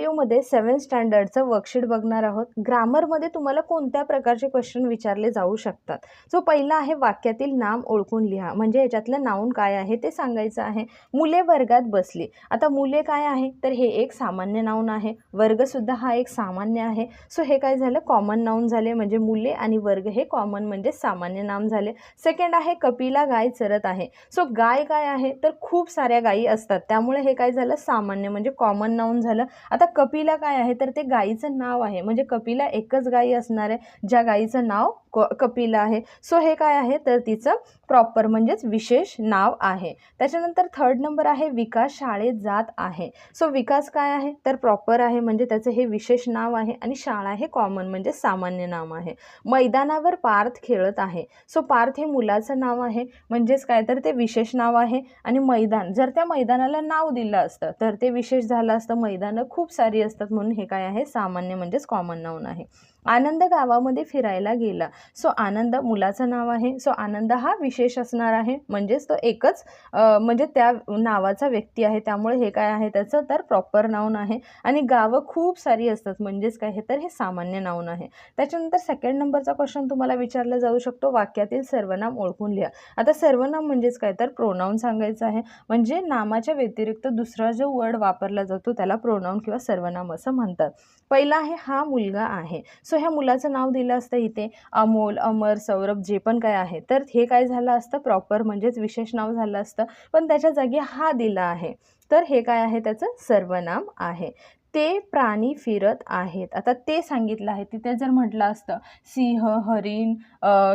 व्हिडिओमध्ये सेवन स्टँडर्डचं वर्कशीट बघणार आहोत. ग्रामरमध्ये तुम्हाला कोणत्या प्रकारचे क्वेश्चन विचारले जाऊ शकतात? सो पहिला आहे वाक्यातील नाम ओळखून लिहा. म्हणजे याच्यातलं नाऊन काय आहे ते सांगायचं आहे. मुले वर्गात बसली. आता मुले काय आहे? तर हे एक सामान्य नाऊन आहे. वर्गसुद्धा हा एक सामान्य आहे. सो हे काय झालं? कॉमन नाऊन झाले. म्हणजे मुले आणि वर्ग हे कॉमन म्हणजे सामान्य नाम झाले. सेकंड आहे कपिला गाय चरत आहे. सो गाय काय आहे? तर खूप साऱ्या गायी असतात. त्यामुळे हे काय झालं? सामान्य म्हणजे कॉमन नाऊन झालं. आता कपिला काय आहे? तर ते गाईचं नाव आहे. म्हणजे कपिला एकच गाई असणार आहे. ज्या गाईचं नाव क कपिला आहे. सो हे काय आहे? तर तिचं प्रॉपर म्हणजेच विशेष नाव आहे. त्याच्यानंतर थर्ड नंबर आहे विकास शाळेत जात आहे. सो विकास काय आहे? तर प्रॉपर आहे म्हणजे त्याचं हे विशेष नाव आहे आणि शाळा हे कॉमन म्हणजे सामान्य नाव आहे. मैदानावर पार्थ खेळत आहे. सो पार्थ हे मुलाचं नाव आहे. म्हणजेच काय? तर ते विशेष नाव आहे आणि मैदान. जर त्या मैदानाला नाव दिलं असतं तर ते विशेष झालं असतं. मैदानं खूप सारी असतात म्हणून हे काय आहे? सामान्य म्हणजेच कॉमन नाऊन आहे. आनंद गावामध्ये फिरायला गेला. सो आनंद मुलाचं नाव आहे. सो आनंद हा विशेष असणार आहे. म्हणजेच तो एकच म्हणजे त्या नावाचा व्यक्ती आहे. त्यामुळे हे काय आहे? त्याचं तर प्रॉपर नाऊन आहे. आणि गावं खूप सारी असतात. म्हणजेच काय? हे तर हे सामान्य नाऊन आहे. त्याच्यानंतर सेकंड नंबरचा क्वेश्चन तुम्हाला विचारला जाऊ शकतो. वाक्यातील सर्वनाम ओळखून लिहा. आता सर्वनाम म्हणजेच काय? तर प्रोनाऊन सांगायचं आहे. म्हणजे नामाच्या व्यतिरिक्त दुसरा जो वर्ड वापरला जातो त्याला प्रोनाऊन किंवा सर्वनाम असं म्हणतात. पहिला आहे हा मुलगा आहे. सो ह्या मुलाचं नाव दिलं असतं इथे अमोल अमर सौरभ जे पण काय आहे. तर हे काय झालं असतं? प्रॉपर म्हणजेच विशेष नाव झालं असतं. पण त्याच्या जागी हा दिला आहे. तर हे काय आहे? त्याचं सर्वनाम आहे. ते प्राणी फिरत आहेत. आता ते सांगितलं आहे. तिथे जर म्हटलं असतं सिंह हरिण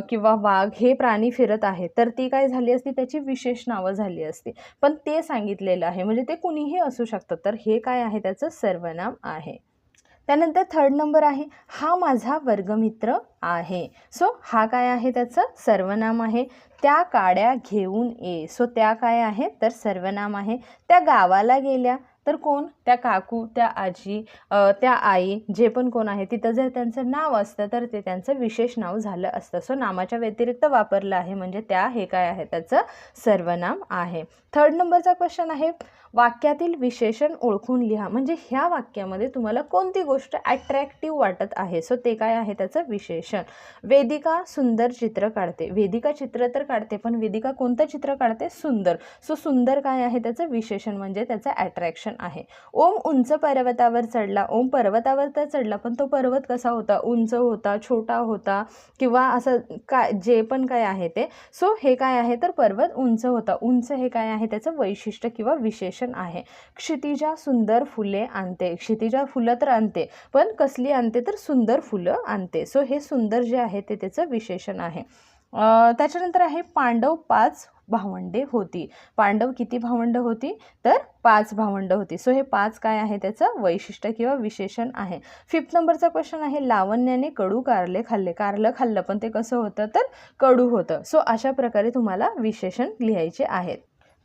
किंवा वाघ हे प्राणी फिरत आहेत. तर ती काय झाली असती? त्याची विशेष नावं झाली असती. पण ते सांगितलेलं आहे. म्हणजे ते कुणीही असू शकतं. तर हे काय आहे? त्याचं सर्वनाम आहे. त्यानंतर थर्ड नंबर आहे हा माझा वर्गमित्र आहे. सो हा काय आहे त्याचं? सर्वनाम आहे. त्या काड्या घेऊन ये. सो त्या काय आहे? तर सर्वनाम आहे. त्या गावाला गेल्या. तर कोण? त्या काकू त्या आजी त्या आई जे पण कोण आहे तिथं जर त्यांचं नाव असतं तर ते त्यांचं विशेष नाव झालं असतं. सो नामाच्या व्यतिरिक्त वापरलं आहे. म्हणजे त्या हे काय आहे? त्याचं सर्वनाम आहे. थर्ड नंबरचा क्वेश्चन आहे. वाक्यातील विशेषण ओळखून लिहा. म्हणजे ह्या वाक्यामध्ये तुम्हाला कोणती गोष्ट ॲट्रॅक्टिव्ह वाटत आहे? सो ते काय आहे? त्याचं विशेषण. वेदिका सुंदर चित्र काढते. वेदिका चित्र तर काढते पण वेदिका कोणतं चित्र काढते? सुंदर. सो सुंदर काय आहे? त्याचं विशेषण म्हणजे त्याचं ॲट्रॅक्शन अट्रॅक्शन आहे. ओम उंच पर्वतावर चढला ओम पर्वतावर तर चढला पण तो पर्वत कसा होता? उंच होता छोटा होता किंवा असं काय जे पण काय आहे ते? सो हे काय आहे? तर पर्वत उंच होता. उंच हे काय आहे? त्याचं वैशिष्ट्य किंवा विशेषण आहे. क्षितिजा सुंदर फुले आणते. क्षितिजा फुलं तर आणते पण कसली आणते? तर सुंदर फुलं आणते. सो हे सुंदर जे आहे ते त्याचं विशेषण आहे. त्याच्यानंतर आहे पांडव पाच भावंडे होती. पांडव किती भावंड होती? तर पाच भावंड होती. सो हे पाच काय आहे? त्याचं वैशिष्ट्य किंवा विशेषण आहे. फिफ्थ नंबरचा क्वेश्चन आहे लावण्याने कडू कारले खाल्ले. कारलं खाल्लं पण ते कसं होतं? तर कडू होतं. सो अशा प्रकारे तुम्हाला विशेषण लिहायचे आहेत.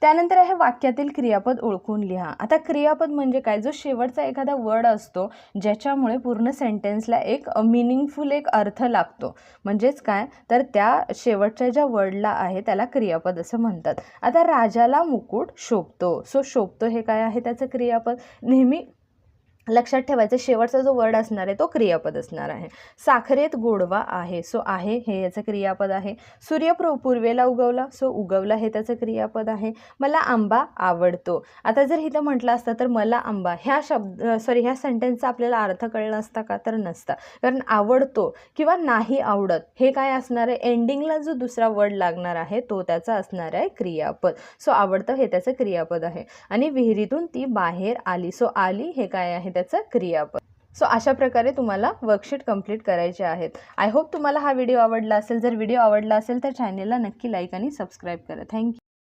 त्यानंतर आहे वाक्यातील क्रियापद ओळखून लिहा. आता क्रियापद म्हणजे काय? जो शेवटचा एखादा वर्ड असतो ज्याच्यामुळे पूर्ण सेंटेन्सला एक मिनिंगफुल एक अर्थ लागतो. म्हणजेच काय? तर त्या शेवटच्या ज्या वर्डला आहे त्याला क्रियापद असं म्हणतात. आता राजाला मुकुट शोभतो. सो शोभतो हे काय आहे त्याचं क्रियापद? नेहमी लक्षात ठेवायचं शेवटचा जो वर्ड असणार आहे तो क्रियापद असणार आहे. साखरेत गोडवा आहे सो आहे हे याचं क्रियापद आहे. सूर्य प्र पूर्वेला उगवला सो उगवला हे त्याचं क्रियापद आहे. मला आंबा आवडतो. आता जर इथं म्हटलं असतं तर मला आंबा ह्या शब्द सॉरी ह्या सेंटेन्सचा आपल्याला अर्थ कळला असता का? तर नसता. कारण आवडतो किंवा नाही आवडत हे काय असणार आहे? एंडिंगला जो दुसरा वर्ड लागणार आहे तो त्याचा असणार आहे क्रियापद. सो आवडतं हे त्याचं क्रियापद आहे. आणि विहिरीतून ती बाहेर आली सो आली हे काय आहे? त्याचं क्रियापद. सो अशा प्रकारे तुम्हाला वर्कशीट कंप्लीट करायचे आहेत. आय होप तुम्हाला हा व्हिडिओ आवडला असेल. जर व्हिडिओ आवडला असेल तर चॅनेलला नक्की लाईक आणि सबस्क्राईब करा. थँक्यू